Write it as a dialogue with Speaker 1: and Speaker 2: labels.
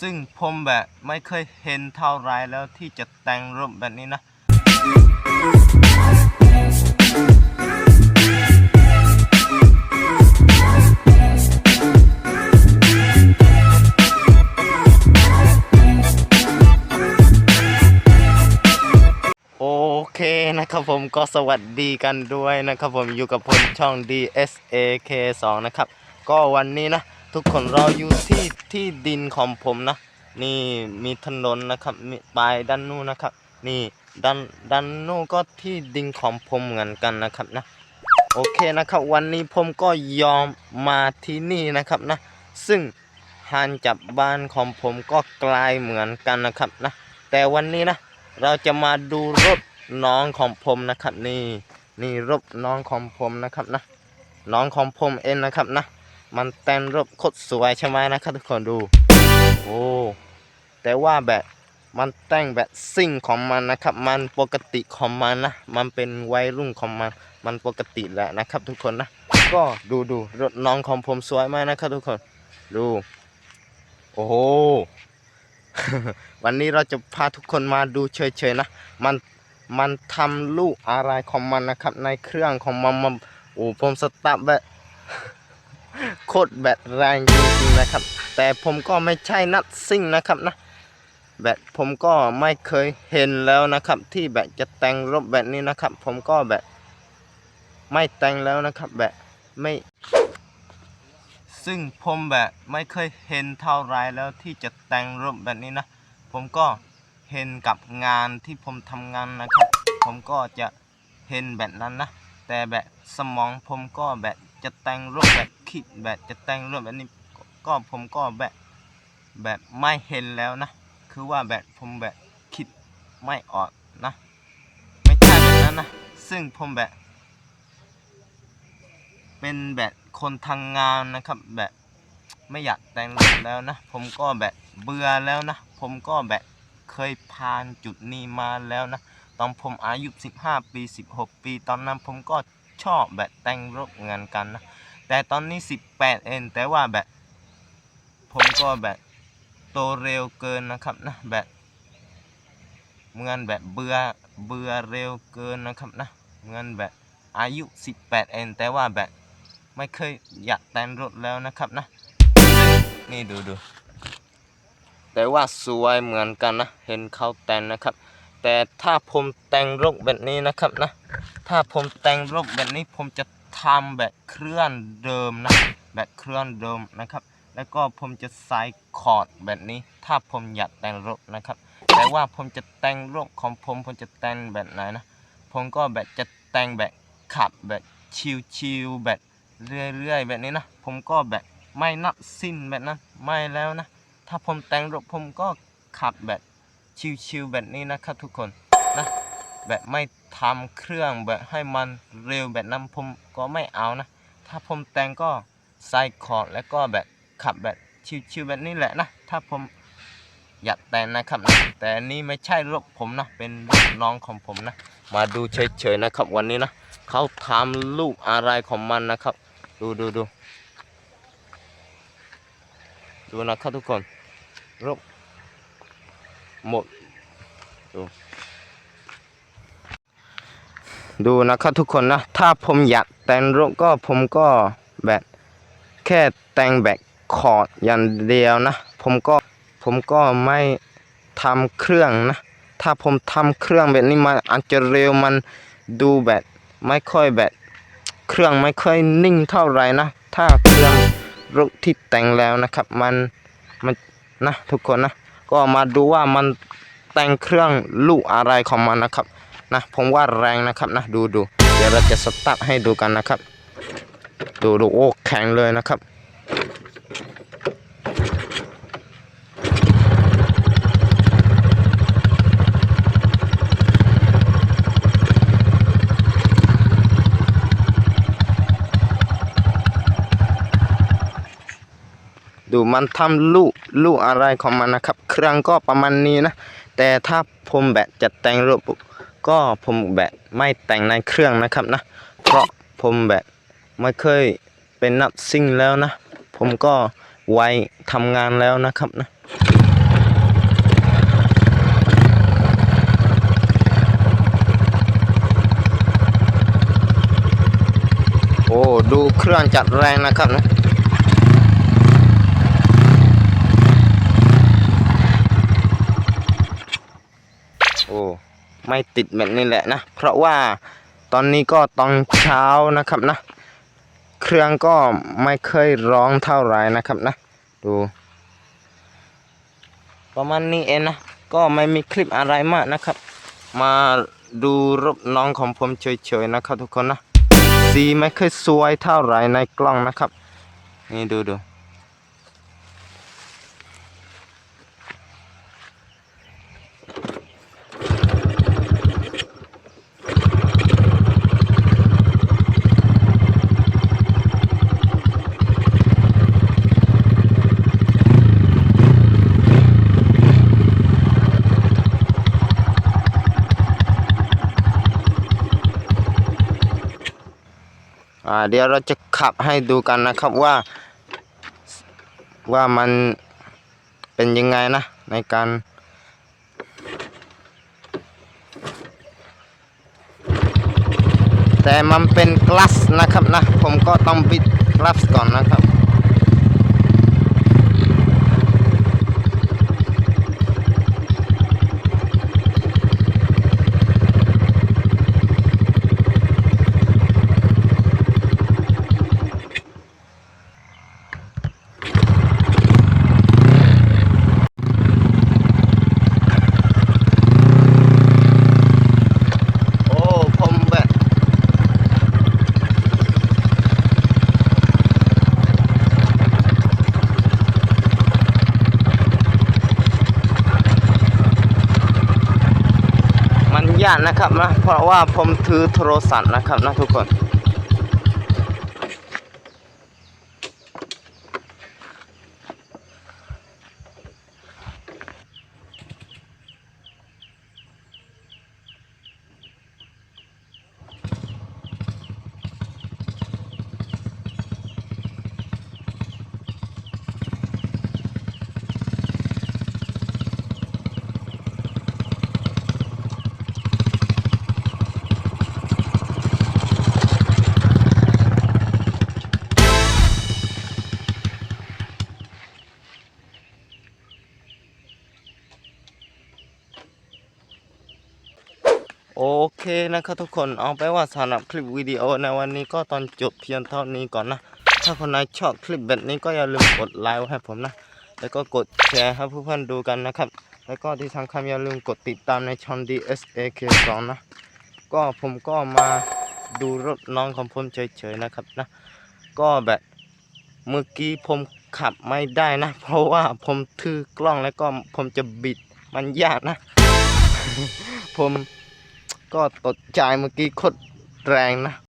Speaker 1: ซึ่งผมแบบไม่เคยเห็นเท่าไรแล้วที่จะแต่งรถแบบนี้นะ โอเคนะครับผมก็สวัสดีกันด้วยนะครับผมอยู่กับผมช่อง DSAK 2 นะครับ ก็วันนี้นะ ทุกคนเราอยู่ที่ที่ดินของผมนะ นี่มีถนนนะครับมีปลายด้านนู้นนะครับ นี่ด้านด้านนู้นก็ที่ดินของผมเหมือนกันนะครับนะ โอเคนะครับ วันนี้ผมก็ยอมมาที่นี่นะครับนะ ซึ่งห่างจากบ้านของผมก็ไกลเหมือนกันนะครับนะ แต่วันนี้นะ เราจะมาดูรถน้องของผมนะครับ นี่นี่รถน้องของผมนะครับนะ น้องของผมเองนะครับนะ มันแต่งรถโคตรสวยใช่ไหมนะครับทุกคนดู โอ้แต่ว่าแบบมันแต่งแบบซิ่งของมันนะครับ มันปกติของมันนะ มันเป็นวัยรุ่นของมัน มันปกติแหละนะครับ ทุกคนนะ ก็ดูดูรถน้องของผมสวยไหมนะครับ ทุกคน ดู โอ้โห วันนี้เราจะพาทุกคนมาดูเฉยๆนะ มัน มันทำลูกอะไรของมันนะครับ ในเครื่องของมันมันโอ้ผมสตาร์ทแบบ โคตรแบบแรงจริงๆนะครับ แต่ผมก็ไม่ใช่นักซิ่งนะครับนะแบบผมก็ไม่เคยเห็นแล้วนะครับ ที่แบบจะแต่งรถแบบนี้นะครับ ผมก็แบบไม่แต่งแล้วนะครับ แบบไม่ ซึ่งผมแบบไม่เคยเห็นเท่าไรแล้วที่จะแต่งรถแบบนี้นะ ผมก็เห็นกับงานที่ผมทำงานนะครับ ผมก็จะเห็นแบบนั้นนะ แต่แบบสมองผมก็แบบ จะแต่งรถแบบคิดแบบจะแต่งรถแบบนี้ก็ผมก็แบบแบบไม่เห็นแล้วนะ คือว่าแบบผมแบบคิดไม่ออกนะ ไม่ใช่แบบนั้นนะ ซึ่งผมแบบ เป็นแบบคนทางงานนะครับแบบไม่อยากแต่งรถแล้วนะ ผมก็แบบเบื่อแล้วนะ ผมก็แบบเคยผ่านจุดนี้มาแล้วนะ ตอนผมอายุ 15 ปี 16 ปี ตอนนั้นผมก็ ชอบแบบแต่งรถเหมือนกันนะ แต่ตอนนี้ 18 เองแต่ว่าแบบผมก็แบบโตเร็วเกินนะครับนะแบบเหมือนแบบเบื่อเบื่อเร็วเกินนะครับนะเหมือนแบบอายุ 18 เองแต่ว่าแบบไม่เคยอยากแต่งรถแล้วนะครับนะ นี่ดูดูแต่ว่าสวยเหมือนกันนะ เห็นเขาแต่งนะครับ แต่ถ้าผมแต่งรถแบบนี้นะครับนะ ถ้าผมแต่งรถแบบนี้ผมจะทำแบบเครื่องเดิมนะ แบบเครื่องเดิมนะครับ แล้วก็ผมจะใส่คอร์ดแบบนี้ ถ้าผมอยากแต่งรถนะครับ แต่ว่าผมจะแต่งรถของผมผมจะแต่งแบบไหนนะ ผมก็แบบจะแต่งแบบขับแบบชิลๆแบบเรื่อยๆแบบนี้นะ ผมก็แบบไม่นักสิ้นแบบนั้น ไม่แล้วนะ ถ้าผมแต่งรถผมก็ขับแบบ ชิลๆแบบนี้นะครับทุกคนนะแบบไม่ทำเครื่องแบบให้มันเร็วแบบนั้นผมก็ไม่เอานะ ถ้าผมแต่งก็ใส่คอร์ดแล้วก็แบบขับแบบชิวๆแบบนี้แหละนะ ถ้าผมอยากแต่งนะครับนะแต่อันนี้ไม่ใช่รถผมนะ เป็นรถน้องของผมนะ มาดูเฉยๆนะครับวันนี้นะเขาทำลูกอะไรของมันนะครับ ดูดูดูดูนะครับทุกคนรถ หมดดูดูนะครับทุกคนนะ ถ้าผมอยากแต่งรถก็ผมก็แบบแค่แต่งแบบคอร์ดอย่างเดียวนะ ผมก็ผมก็ไม่ทำเครื่องนะ ถ้าผมทำเครื่องแบบนี้มันอาจจะเร็วมันดูแบบไม่ค่อยแบบเครื่องไม่ค่อยนิ่งเท่าไหร่นะ ถ้าเครื่องรถที่แต่งแล้วนะครับ มันมันนะทุกคนนะ ก็มาดูว่ามันแต่งเครื่องลูกอะไรของมันนะครับนะผมว่าแรงนะครับนะดูดูเดี๋ยวเราจะสตาร์ทให้ดูกันนะครับ ดูดูโอ้แข็งเลยนะครับ ดูมันทำลูกลูกอะไรของมันนะครับ เครื่องก็ประมาณนี้นะ แต่ถ้าผมแบะจะแต่งรูปก็ผมแบะไม่แต่งในเครื่องนะครับนะ เพราะผมแบะไม่เคยเป็นนักซิ่งแล้วนะ ผมก็ไว้ทำงานแล้วนะครับนะโอ้ดูเครื่องจัดแรงนะครับนะ อ้ไม่ติดแบบนี้แหละนะ เพราะว่าตอนนี้ก็ตอนเช้านะครับนะ เครื่องก็ไม่เคยร้องเท่าไหรนะครับนะ ดู ประมาณนี้เองนะ ก็ไม่มีคลิปอะไรมากนะครับ มาดูรถน้องของผมเฉยๆนะครับทุกคนนะ สีไม่เคยสวยเท่าไหรในกล้องนะครับ นี่ดูดูาเดี๋ยวเราจะขับให้ดูกันนะครับว่า ว่ามันเป็นยังไงนะ ในการแต่มันเป็นกลัสนะครับนะ ผมก็ต้องปิดกลัสก่อนนะครับ โอ้ผมแบบมั นะครับนะเพราะว่าผมถือโทรศัพท์นะครับนะทุกคน โอ เคนะครับทุกคนเอาไปว่าสำหรับคลิปวิดีโอในวันนี้ก็ตอนจบเพียงเท่านี้ก่อนนะ ถ้าคนไหนชอบคลิปแบบนี้ก็อย่าลืมกดไลค์ให้ผมนะ แล้วก็กดแชร์ให้เพื่อนๆดูกันนะครับ แล้วก็ที่สำคัญอย่าลืมกดติดตามในช่อง DSAK2 นะ ก็ผมก็มาดูรถน้องของผมเฉยๆนะครับนะ ก็แบบเมื่อกี้ผมขับไม่ได้นะ เพราะว่าผมถือกล้องแล้วก็ผมจะบิดมันยากนะ ผม ก็ตดใจเมื่อกี้โคตรแรงนะ